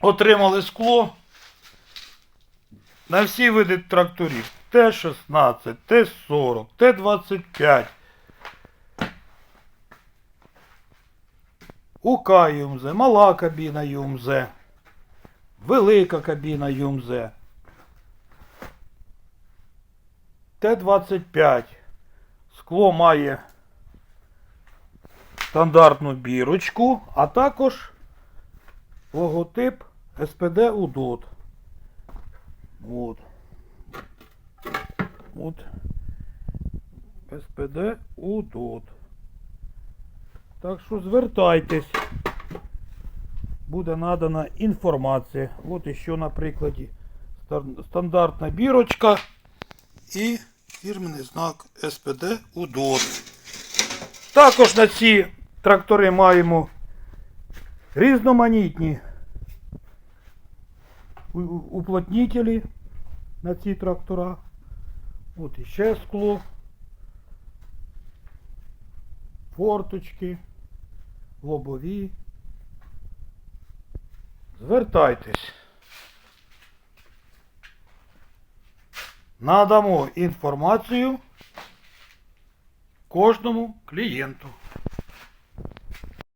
отримали скло на всі види тракторів. Т-16, Т-40, Т-25. УК ЮМЗ, мала кабіна ЮМЗ, велика кабіна ЮМЗ. Т-25. Скло має стандартну бірочку, а також логотип СПД УДОТ. От. От. СПД УДОТ. Так що звертайтесь. Буде надана інформація. От іще на прикладі стандартна бірочка і фірменний знак СПД УДОТ. Також на ці трактори маємо різноманітні у- у- уплотнителі на ці трактора. От іще скло. Форточки, лобові. Звертайтесь. Надамо інформацію кожному клієнту.